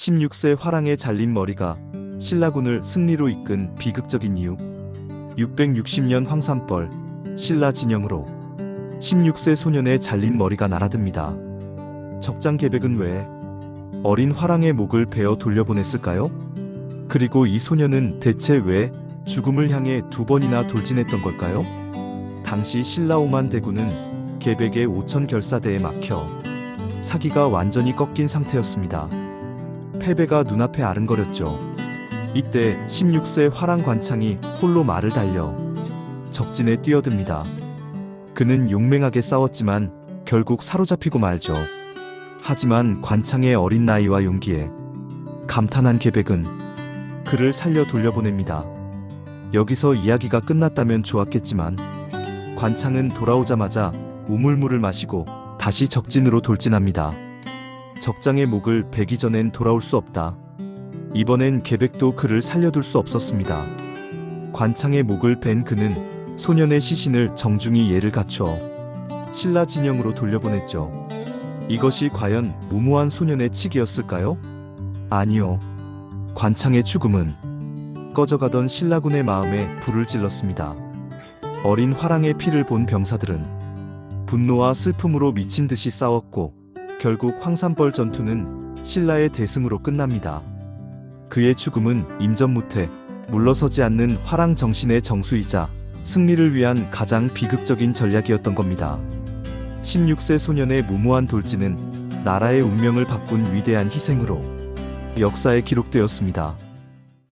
16세 화랑의 잘린 머리가 신라군을 승리로 이끈 비극적인 이유 660년 황산벌 신라 진영으로 16세 소년의 잘린 머리가 날아듭니다. 적장 계백은 왜 어린 화랑의 목을 베어 돌려보냈을까요? 그리고 이 소년은 대체 왜 죽음을 향해 두 번이나 돌진했던 걸까요? 당시 신라 오만 대군은 계백의 오천 결사대에 막혀 사기가 완전히 꺾인 상태였습니다. 패배가 눈앞에 아른거렸죠. 이때 16세 화랑 관창이 홀로 말을 달려 적진에 뛰어듭니다. 그는 용맹하게 싸웠지만 결국 사로잡히고 말죠. 하지만 관창의 어린 나이와 용기에 감탄한 계백은 그를 살려 돌려보냅니다. 여기서 이야기가 끝났다면 좋았겠지만 관창은 돌아오자마자 우물물을 마시고 다시 적진으로 돌진합니다. 적장의 목을 베기 전엔 돌아올 수 없다. 이번엔 계백도 그를 살려둘 수 없었습니다. 관창의 목을 벤 그는 소년의 시신을 정중히 예를 갖춰 신라 진영으로 돌려보냈죠. 이것이 과연 무모한 소년의 치기였을까요? 아니요. 관창의 죽음은 꺼져가던 신라군의 마음에 불을 찔렀습니다. 어린 화랑의 피를 본 병사들은 분노와 슬픔으로 미친 듯이 싸웠고 결국 황산벌 전투는 신라의 대승으로 끝납니다. 그의 죽음은 임전무태, 물러서지 않는 화랑 정신의 정수이자 승리를 위한 가장 비극적인 전략이었던 겁니다. 16세 소년의 무모한 돌진은 나라의 운명을 바꾼 위대한 희생으로 역사에 기록되었습니다.